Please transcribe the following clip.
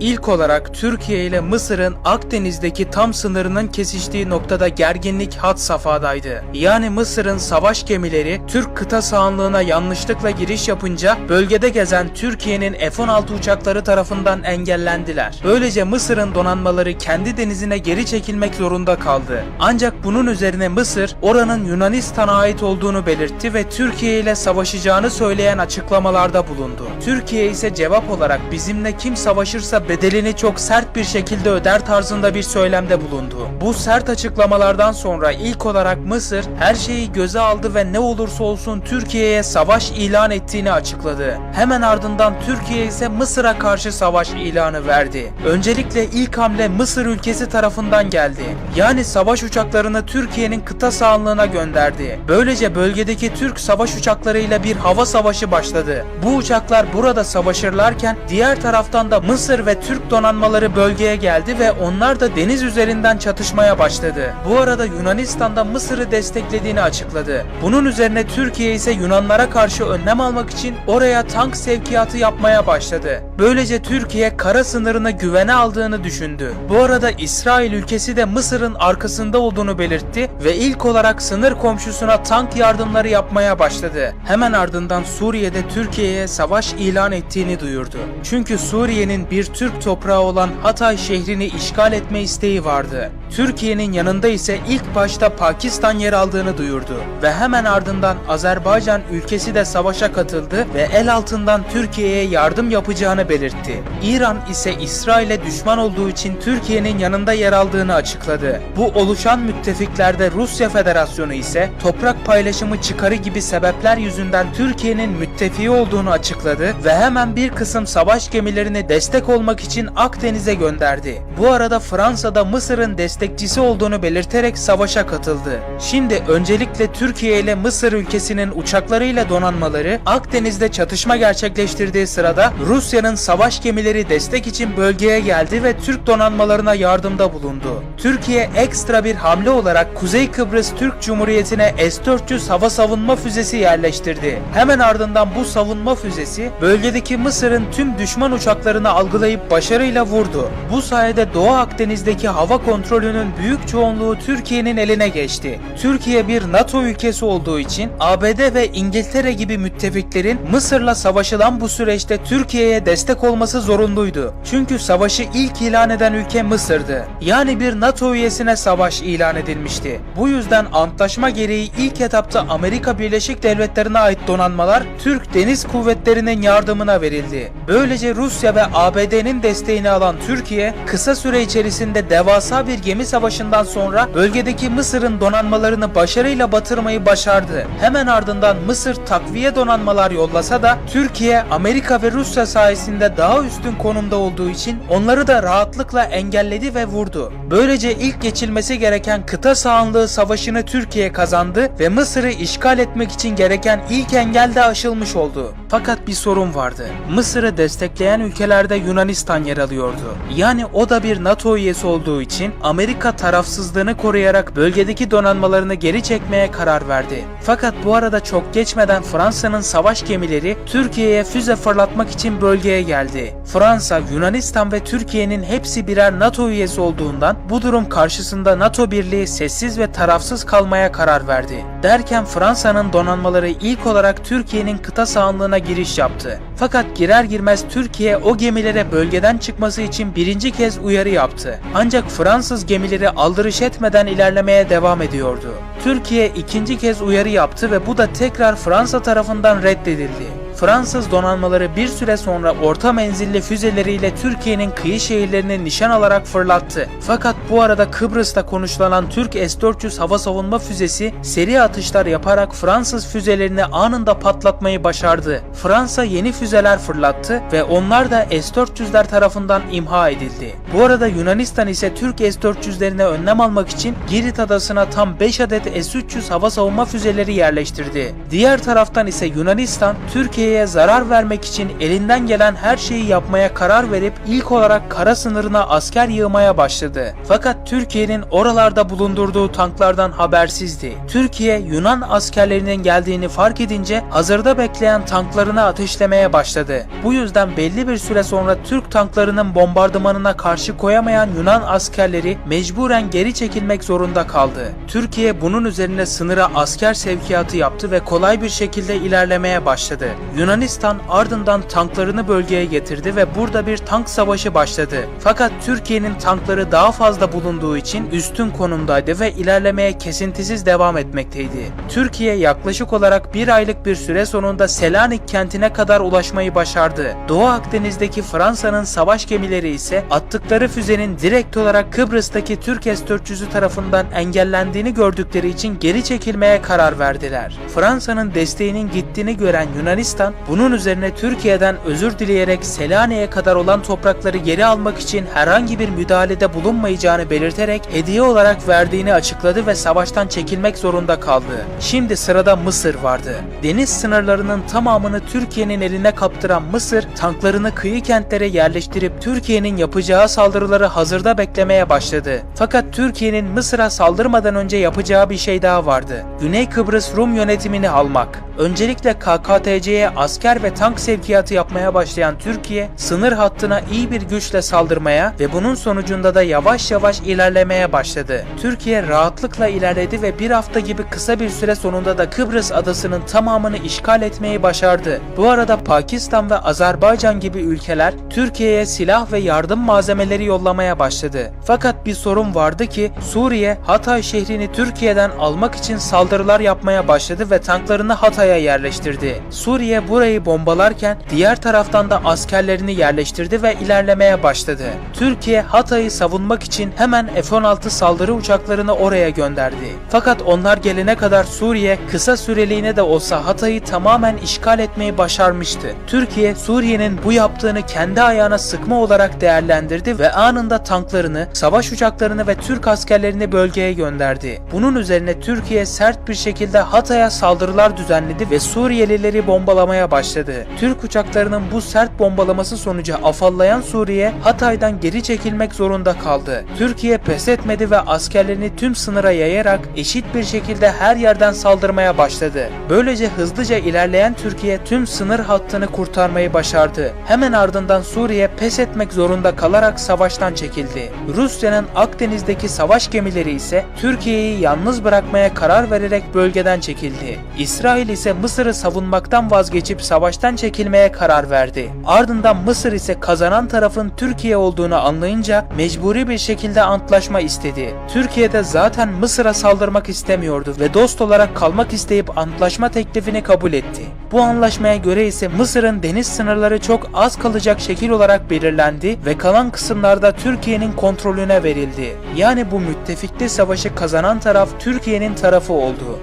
İlk olarak Türkiye ile Mısır'ın Akdeniz'deki tam sınırının kesiştiği noktada gerginlik had safhadaydı. Yani Mısır'ın savaş gemileri Türk kıta sahanlığına yanlışlıkla giriş yapınca bölgede gezen Türkiye'nin F-16 uçakları tarafından engellendiler. Böylece Mısır'ın donanmaları kendi denizine geri çekilmek zorunda kaldı. Ancak bunun üzerine Mısır oranın Yunanistan'a ait olduğunu belirtti ve Türkiye ile savaşacağını söyleyen açıklamalarda bulundu. Türkiye ise cevap olarak bizimle kim savaşırsa bedelini çok sert bir şekilde öder tarzında bir söylemde bulundu. Bu sert açıklamalardan sonra ilk olarak Mısır her şeyi göze aldı ve ne olursa olsun Türkiye'ye savaş ilan ettiğini açıkladı. Hemen ardından Türkiye ise Mısır'a karşı savaş ilanı verdi. Öncelikle ilk hamle Mısır ülkesi tarafından geldi. Yani savaş uçaklarını Türkiye'nin kıta sahanlığına gönderdi. Böylece bölgedeki Türk savaş uçaklarıyla bir hava savaşı başladı. Bu uçaklar burada savaşırlarken diğer taraftan da Mısır ve Türk donanmaları bölgeye geldi ve onlar da deniz üzerinden çatışmaya başladı. Bu arada Yunanistan da Mısır'ı desteklediğini açıkladı. Bunun üzerine Türkiye ise Yunanlara karşı önlem almak için oraya tank sevkiyatı yapmaya başladı. Böylece Türkiye kara sınırını güvene aldığını düşündü. Bu arada İsrail ülkesi de Mısır'ın arkasında olduğunu belirtti ve ilk olarak sınır komşusuna tank yardımları yapmaya başladı. Hemen ardından Suriye'de Türkiye'ye savaş ilan ettiğini duyurdu. Çünkü Suriye'nin bir Türk toprağı olan Hatay şehrini işgal etme isteği vardı. Türkiye'nin yanında ise ilk başta Pakistan yer aldığını duyurdu ve hemen ardından Azerbaycan ülkesi de savaşa katıldı ve el altından Türkiye'ye yardım yapacağını belirtti. İran ise İsrail'e düşman olduğu için Türkiye'nin yanında yer aldığını açıkladı. Bu oluşan müttefiklerde Rusya Federasyonu ise toprak paylaşımı çıkarı gibi sebepler yüzünden Türkiye'nin müttefiği olduğunu açıkladı ve hemen bir kısım savaş gemilerini destek olmak için Akdeniz'e gönderdi. Bu arada Fransa da Mısır'ın destekçisi olduğunu belirterek savaşa katıldı. Şimdi öncelikle Türkiye ile Mısır ülkesinin uçaklarıyla donanmaları Akdeniz'de çatışma gerçekleştirdiği sırada Rusya'nın savaş gemileri destek için bölgeye geldi ve Türk donanmalarına yardımda bulundu. Türkiye ekstra bir hamle olarak Kuzey Kıbrıs Türk Cumhuriyeti'ne S-400 hava savunma füzesi yerleştirdi. Hemen ardından bu savunma füzesi bölgedeki Mısır'ın tüm düşman uçaklarını algılayıp başarıyla vurdu. Bu sayede Doğu Akdeniz'deki hava kontrolünün büyük çoğunluğu Türkiye'nin eline geçti. Türkiye bir NATO ülkesi olduğu için ABD ve İngiltere gibi müttefiklerin Mısır'la savaşılan bu süreçte Türkiye'ye destek olması zorunluydu. Çünkü savaşı ilk ilan eden ülke Mısır'dı. Yani bir NATO üyesine savaş ilan edilmişti. Bu yüzden antlaşma gereği ilk etapta Amerika Birleşik Devletleri'ne ait donanmalar Türk Deniz Kuvvetleri'nin yardımına verildi. Böylece Rusya ve ABD'nin desteğini alan Türkiye kısa süre içerisinde devasa bir gemi savaşından sonra bölgedeki Mısır'ın donanmalarını başarıyla batırmayı başardı. Hemen ardından Mısır takviye donanmalar yollasa da Türkiye Amerika ve Rusya sayesinde daha üstün konumda olduğu için onları da rahatlıkla engelledi ve vurdu. Böylece ilk geçilmesi gereken kıta sahanlığı savaşını Türkiye kazandı ve Mısır'ı işgal etmek için gereken ilk engel de aşılmış oldu. Fakat bir sorun vardı. Mısır'ı destekleyen ülkelerde Yunanistan yer alıyordu. Yani o da bir NATO üyesi olduğu için Amerika tarafsızlığını koruyarak bölgedeki donanmalarını geri çekmeye karar verdi. Fakat bu arada çok geçmeden Fransa'nın savaş gemileri Türkiye'ye füze fırlatmak için bölgeye geldi. Fransa, Yunanistan ve Türkiye'nin hepsi birer NATO üyesi olduğundan bu durum karşısında NATO birliği sessiz ve tarafsız kalmaya karar verdi. Derken Fransa'nın donanmaları ilk olarak Türkiye'nin kıta sahanlığına giriş yaptı. Fakat girer girmez Türkiye o gemilere bölgeden çıkması için birinci kez uyarı yaptı. Ancak Fransız gemileri aldırış etmeden ilerlemeye devam ediyordu. Türkiye ikinci kez uyarı yaptı ve bu da tekrar Fransa tarafından reddedildi. Fransız donanmaları bir süre sonra orta menzilli füzeleriyle Türkiye'nin kıyı şehirlerini nişan alarak fırlattı. Fakat bu arada Kıbrıs'ta konuşlanan Türk S-400 hava savunma füzesi seri atışlar yaparak Fransız füzelerini anında patlatmayı başardı. Fransa yeni füzeler fırlattı ve onlar da S-400'ler tarafından imha edildi. Bu arada Yunanistan ise Türk S-400'lerine önlem almak için Girit adasına tam 5 adet S-300 hava savunma füzeleri yerleştirdi. Diğer taraftan ise Yunanistan Türkiye'ye Türkiye'ye zarar vermek için elinden gelen her şeyi yapmaya karar verip ilk olarak kara sınırına asker yığmaya başladı. Fakat Türkiye'nin oralarda bulundurduğu tanklardan habersizdi. Türkiye Yunan askerlerinin geldiğini fark edince hazırda bekleyen tanklarına ateşlemeye başladı. Bu yüzden belli bir süre sonra Türk tanklarının bombardımanına karşı koyamayan Yunan askerleri mecburen geri çekilmek zorunda kaldı. Türkiye bunun üzerine sınıra asker sevkiyatı yaptı ve kolay bir şekilde ilerlemeye başladı. Yunanistan ardından tanklarını bölgeye getirdi ve burada bir tank savaşı başladı. Fakat Türkiye'nin tankları daha fazla bulunduğu için üstün konumdaydı ve ilerlemeye kesintisiz devam etmekteydi. Türkiye yaklaşık olarak bir aylık bir süre sonunda Selanik kentine kadar ulaşmayı başardı. Doğu Akdeniz'deki Fransa'nın savaş gemileri ise attıkları füzenin direkt olarak Kıbrıs'taki Türk S-400'ü tarafından engellendiğini gördükleri için geri çekilmeye karar verdiler. Fransa'nın desteğinin gittiğini gören Yunanistan bunun üzerine Türkiye'den özür dileyerek Selanik'e kadar olan toprakları geri almak için herhangi bir müdahalede bulunmayacağını belirterek hediye olarak verdiğini açıkladı ve savaştan çekilmek zorunda kaldı. Şimdi sırada Mısır vardı. Deniz sınırlarının tamamını Türkiye'nin eline kaptıran Mısır tanklarını kıyı kentlere yerleştirip Türkiye'nin yapacağı saldırıları hazırda beklemeye başladı. Fakat Türkiye'nin Mısır'a saldırmadan önce yapacağı bir şey daha vardı. Güney Kıbrıs Rum yönetimini almak. Öncelikle KKTC'ye asker ve tank sevkiyatı yapmaya başlayan Türkiye, sınır hattına iyi bir güçle saldırmaya ve bunun sonucunda da yavaş yavaş ilerlemeye başladı. Türkiye rahatlıkla ilerledi ve bir hafta gibi kısa bir süre sonunda da Kıbrıs adasının tamamını işgal etmeyi başardı. Bu arada Pakistan ve Azerbaycan gibi ülkeler Türkiye'ye silah ve yardım malzemeleri yollamaya başladı. Fakat bir sorun vardı ki Suriye Hatay şehrini Türkiye'den almak için saldırılar yapmaya başladı ve tanklarını Hatay'a yerleştirdi. Suriye burayı bombalarken diğer taraftan da askerlerini yerleştirdi ve ilerlemeye başladı. Türkiye Hatay'ı savunmak için hemen F-16 saldırı uçaklarını oraya gönderdi. Fakat onlar gelene kadar Suriye kısa süreliğine de olsa Hatay'ı tamamen işgal etmeyi başarmıştı. Türkiye Suriye'nin bu yaptığını kendi ayağına sıkma olarak değerlendirdi ve anında tanklarını, savaş uçaklarını ve Türk askerlerini bölgeye gönderdi. Bunun üzerine Türkiye sert bir şekilde Hatay'a saldırılar düzenledi ve Suriyelileri bombalamaya başladı. Türk uçaklarının bu sert bombalaması sonucu afallayan Suriye Hatay'dan geri çekilmek zorunda kaldı. Türkiye pes etmedi ve askerlerini tüm sınıra yayarak eşit bir şekilde her yerden saldırmaya başladı. Böylece hızlıca ilerleyen Türkiye tüm sınır hattını kurtarmayı başardı. Hemen ardından Suriye pes etmek zorunda kalarak savaştan çekildi. Rusya'nın Akdeniz'deki savaş gemileri ise Türkiye'yi yalnız bırakmaya karar vererek bölgeden çekildi. İsrail ise Mısır'ı savunmaktan vazgeçip savaştan çekilmeye karar verdi. Ardından Mısır ise kazanan tarafın Türkiye olduğunu anlayınca mecburi bir şekilde antlaşma istedi. Türkiye de zaten Mısır'a saldırmak istemiyordu ve dost olarak kalmak isteyip antlaşma teklifini kabul etti. Bu anlaşmaya göre ise Mısır'ın deniz sınırları çok az kalacak şekil olarak belirlendi ve kalan kısımlarda Türkiye'nin kontrolüne verildi. Yani bu müttefikli savaşı kazanan taraf Türkiye'nin tarafı oldu.